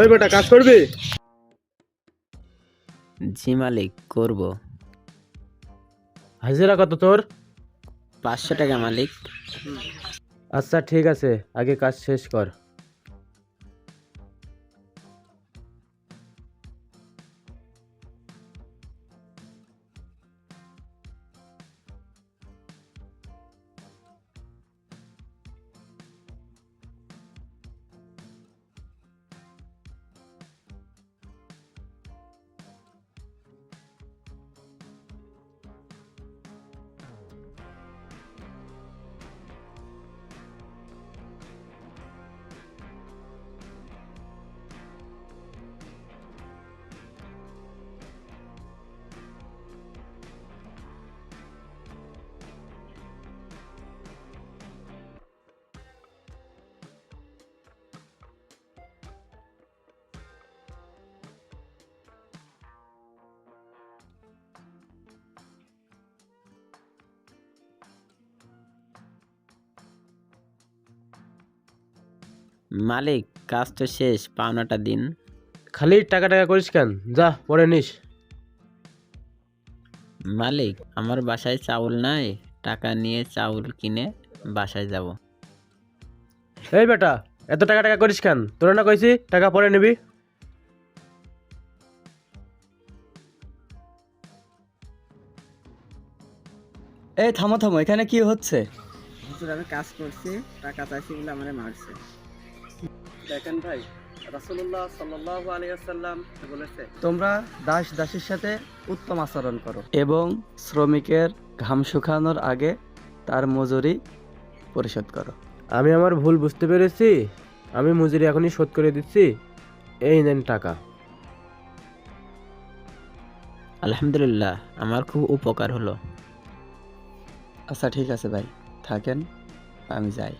ওই বেটা কাজ করবি? জি মালিক করব। হাজিরা কত তোর? পাঁচশো টাকা মালিক। আচ্ছা ঠিক আছে আগে কাজ শেষ কর। মালিক কাজ তো শেষ পাওনাটা দিন। খালি টাকা টাকা করিস কেন? যা পরে নিস। মালিক আমার বাসায় চাউল নাই টাকা নিয়ে চাউল কিনে বাসায় যাব। এই বেটা এত টাকা টাকা করিস কেন? তোরা না কইছি টাকা পরে নিবি। এই থামো থামো এখানে কি হচ্ছে? হুজুর আমি কাজ করছি টাকা চাইছি বলে আমারে মারছে। দেখেন ভাই রাসূলুল্লাহ সাল্লাল্লাহু আলাইহি বলেছে তোমরা দাস দাসীর সাথে উত্তম আচরণ করো। এবং শ্রমিকের ঘাম শুকানোর আগে তার মজুরি পরিশোধ করো। আমি আমার ভুল বুঝতে পেরেছি? আমি মজুরি এখনই শোধ করে দিচ্ছি। এই নেন টাকা। আলহামদুলিল্লাহ আমার খুব উপকার হলো। আচ্ছা ঠিক আছে ভাই থাকেন আমি যাই।